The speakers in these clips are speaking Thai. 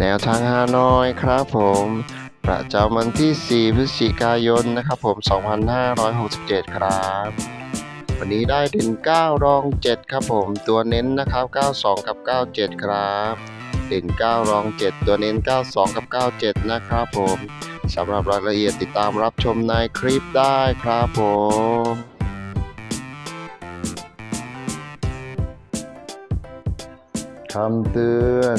แนวทางฮานอยครับผมประจำวันที่ 4 พฤศจิกายนนะครับผม 2567 ครับ วันนี้ได้ถึง 9 รอง 7 ครับผม ตัวเน้นนะครับ 92 กับ 97 ครับเด่น9 รอง 7 ตัวเน้น 92 กับ 97 นะครับผมสำหรับรายละเอียดติดตามรับชมในคลิปได้ครับผมคำเตือน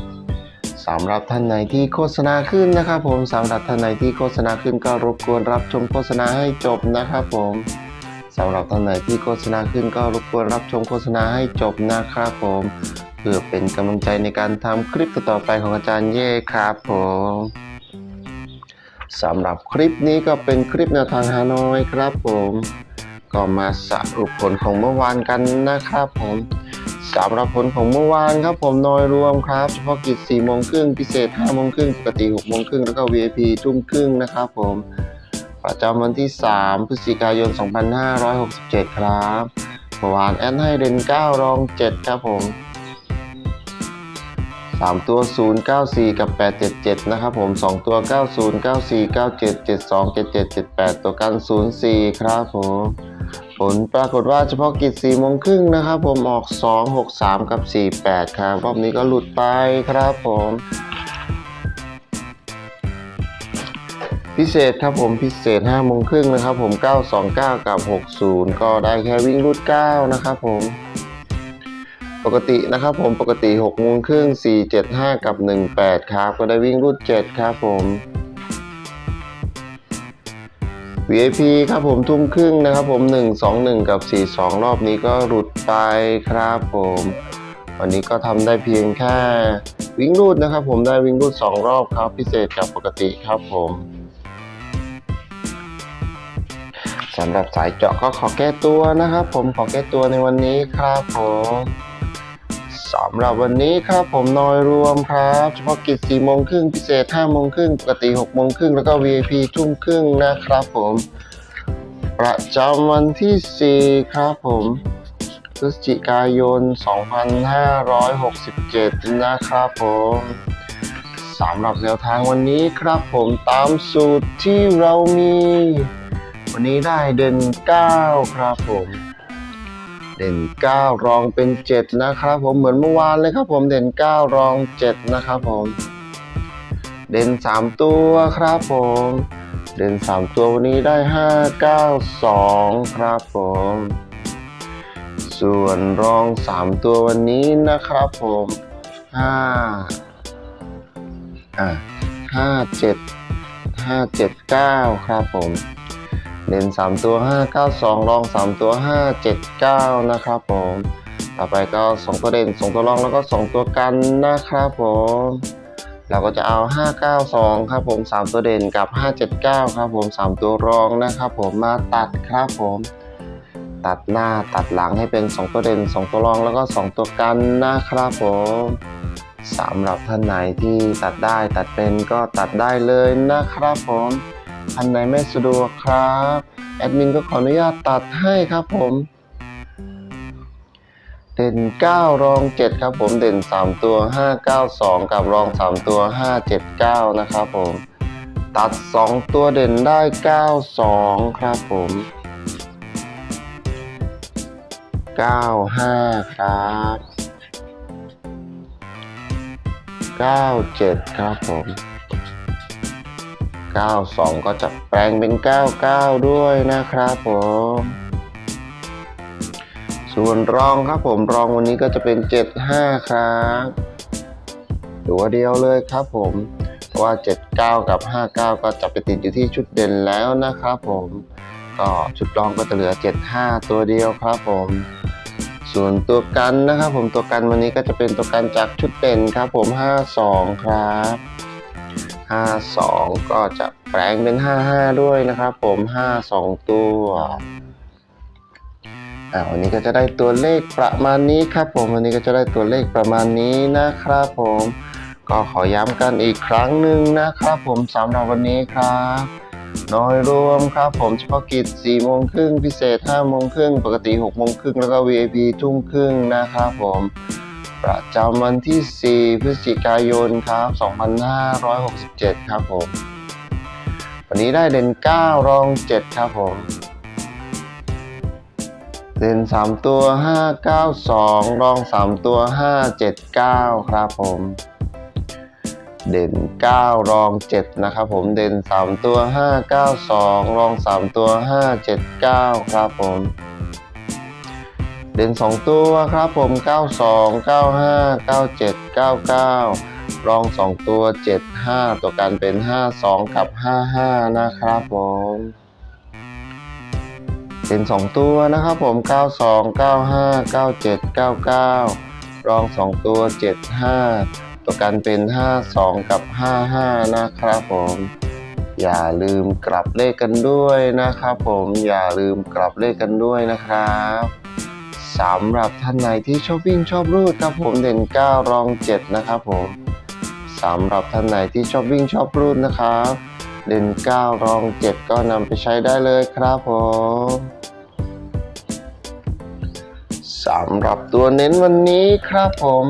สำหรับท่านไหนที่โฆษณาขึ้นนะครับผมสำหรับท่านไหนที่โฆษณาขึ้นก็รบกวนรับชมโฆษณาให้จบนะครับผมสำหรับท่านไหนที่โฆษณาขึ้นก็รบกวนรับชมโฆษณาให้จบนะครับผม เพื่อเป็นกำลังใจในการทำคลิปต่อไปของอาจารย์เย่ครับผมสำหรับคลิปนี้ก็เป็นคลิปแนวทางฮานอยครับผม ก็มาสรุปผลของเมื่อวานกันนะครับผม สำหรับผลของเมื่อวานครับผมโดยรวมครับ เฉพาะกิจ4โมงครึ่งพิเศษ5โมงครึ่งปกติ6โมงครึ่งแล้วก็ VIP ทุ่มครึ่งนะครับผมประจำวันที่ 3 พฤศจิกายน 2567 ครับเมื่อวานแอดให้เด่น9 รอง 7 ครับผม 3 ตัว 094 กับ 877 นะครับผม 2 ตัว 90 94 97 72 77 78 ตัวกัน 04 ครับผม ผลปรากฏว่าเฉพาะกิจ4โมงครึ่งนะครับ ผมออก 2 6 3 กับ 48 ครับ รอบนี้ก็หลุดไปครับผม พิเศษครับผมพิเศษ5โมงครึ่งนะครับ ผม 929 กับ 60 ก็ได้แค่วิ่งรูด 9 นะครับผมปกตินะครับผมปกติ6โมงครึ่ง475 กับ 18 ครับ ก็ได้วิ่งรูด 7 ครับผม VIP ครับผมทุ่มครึ่งนะครับผม 1 2 1 กับ 4 2 รอบนี้ก็หลุดไปครับผม วันนี้ก็ทำได้เพียงแค่วิ่งรูดนะครับผมได้วิ่งรูด 2 รอบครับ พิเศษกับปกติครับผมสำหรับสายเจาะก็ขอแก้ตัวนะครับผมขอแก้ตัวในวันนี้ครับผม สำหรับวันนี้ครับผมนอยรวมครับ เฉพาะกิจ4โมงครึ่งพิเศษ5โมงครึ่งปกติ6โมงครึ่งแล้วก็ VIP ทุ่มครึ่งนะครับผม ประจำวันที่ 4 ครับผมพฤศจิกายน 2567 นะครับผมสำหรับแนวทางวันนี้ครับผมตามสูตรที่เรามี วันนี้ได้เด่น 9 ครับผม เด่น 9 รองเป็น 7 นะครับผมเหมือนเมื่อวานเลยครับผมเด่น 9 รอง 7 นะครับผม เด่น 3 ตัวครับผม เด่น 3 ตัววันนี้ได้ 5 9 2 ครับผม ส่วนรอง 3 ตัววันนี้นะครับผม 5 อะ5 7 5 7 9 ครับผม เด่น3 ตัว 5 9 2รอง3 ตัว 5 7 9 นะครับผม ต่อไปก็ 2 ตัวเด่น2ตัวรองแล้วก็ 2 ตัวกันนะครับผม เราก็จะเอา 592 ครับผม 3 ตัวเด่นกับ 579 ครับผม 3 ตัวรองนะครับผมมาตัดครับผมตัดหน้าตัดหลังให้เป็น 2 ตัวเด่น 2 ตัวรองแล้วก็ 2 ตัวกันนะครับผมสำหรับท่านไหนที่ตัดได้ตัดเป็นก็ตัดได้เลยนะครับผม ท่านไหนไม่สะดวกครับแอดมินก็ขออนุญาตตัดให้ครับผม เด่น 9 รอง 7 ครับผมเด่น 3 ตัว 592 กับรอง 3 ตัว 579 นะครับผม ตัด 2 ตัวเด่นได้ 92 ครับผม 95 ครับ 97 ครับผม 92 ก็จะแปลงเป็น 99 ด้วยนะครับผม ส่วนรองครับผมรองวันนี้ก็จะเป็น 75 ครับตัวเดียวเลยครับผมว่า 79 กับ 59 ก็จะไปติดอยู่ที่ชุดเด่นแล้วนะครับผมก็ชุดรองก็จะเหลือ 75 ตัวเดียวครับผม ส่วนตัวกันนะครับผมตัวกันวันนี้ก็จะเป็นตัวกันจากชุดเด่นครับผม 52 ครับ 52 ก็จะแปลงเป็น 55 ด้วยนะครับผม 52 ตัวอ่าวันนี้ก็จะได้ตัวเลขประมาณนี้ครับผมวันนี้ก็จะได้ตัวเลขประมาณนี้นะครับผม ก็ขอย้ำกันอีกครั้งหนึ่งนะครับผมสำหรับวันนี้ครับน้อยรวมครับผมเฉพาะกิจ4โมงครึ่งพิเศษ5โมงครึ่งปกติ6โมงครึ่งแล้วก็ VIP ทุ่มครึ่งนะครับผม ประจำวันที่ 4 พฤศจิกายนครับ 2567 ครับผม วันนี้ได้เด่น 9 รอง 7 ครับผม เด่น 3 ตัว 592 รอง 3 ตัว 579 ครับผม เด่น 9 รอง 7 นะครับผม เด่น 3 ตัว 592 รอง 3 ตัว 579 ครับผม ด่น 2 ตัวครับผม 92 95 97 99 รอง 2 ตัว 75 ตัวกันเป็น 52 กับ 55 นะครับผมเด่น 2 ตัวนะครับผม 92 95 97 99 รอง 2 ตัว 75 ตัวกันเป็น 52 กับ 55 นะครับผมอย่าลืมกลับเลขกันด้วยนะครับผมอย่าลืมกลับเลขกันด้วยนะครับ สำหรับท่านไหนที่ชอบวิ่งชอบรูดครับผมเด่น 9 รอง 7 นะครับผมสำหรับท่านไหนที่ชอบวิ่งชอบรูดนะครับเด่น 9 รอง 7 ก็นำไปใช้ได้เลยครับผมสำหรับตัวเน้นวันนี้ครับผม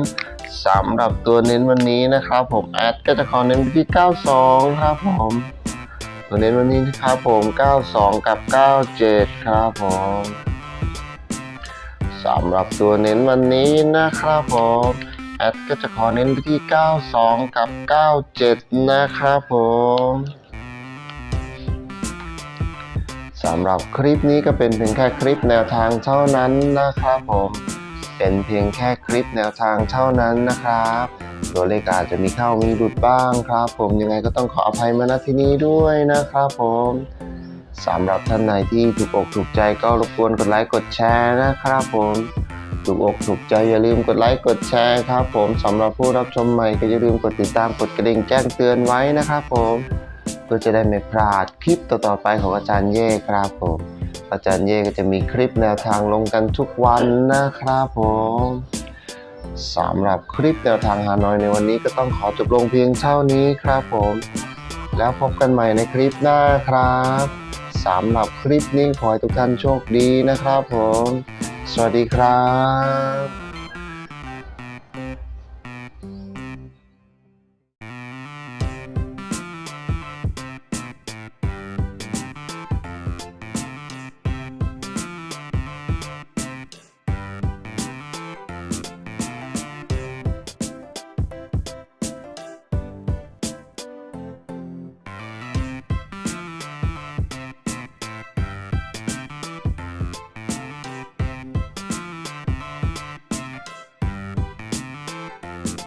สำหรับตัวเน้นวันนี้นะครับผมแอดก็จะขอเน้นที่ 92 ครับผม ตัวเน้นวันนี้นะครับผม 92 กับ 97 ครับผมำหรับตัวเน้นวันนี้นะครับผมแอดก็จะขอเน้นไปที่ 92 กับ 97 นะครับผมสำหรับคลิปนี้ก็เป็นเพียงแค่คลิปแนวทางเท่านั้นนะครับผม เป็นเพียงแค่คลิปแนวทางเท่านั้นนะครับตัวเลขอาจจะมีเข้ามีหลุดบ้างครับ ผมยังไงก็ต้องขออภัยมาณที่นี้ด้วยนะครับผม สำหรับท่านไหนที่ถูกอกถูกใจก็รบกวนกดไลค์กดแชร์นะครับผมถูกอกถูกใจอย่าลืมกดไลค์กดแชร์ครับผมสำหรับผู้รับชมใหม่ก็อย่าลืมกดติดตามกดกระดิ่งแจ้งเตือนไว้นะครับผมเพื่อจะได้ไม่พลาดคลิปต่อๆไปของอาจารย์เย่ครับผมอาจารย์เย่ก็จะมีคลิปแนวทางลงกันทุกวันนะครับผมสำหรับคลิปแนวทางฮานอยในวันนี้ก็ต้องขอจบลงเพียงเท่านี้ครับผม แล้วพบกันใหม่ในคลิปหน้าครับ สำหรับคลิปนี้ขอให้ทุกท่านโชคดีนะครับผม สวัสดีครับ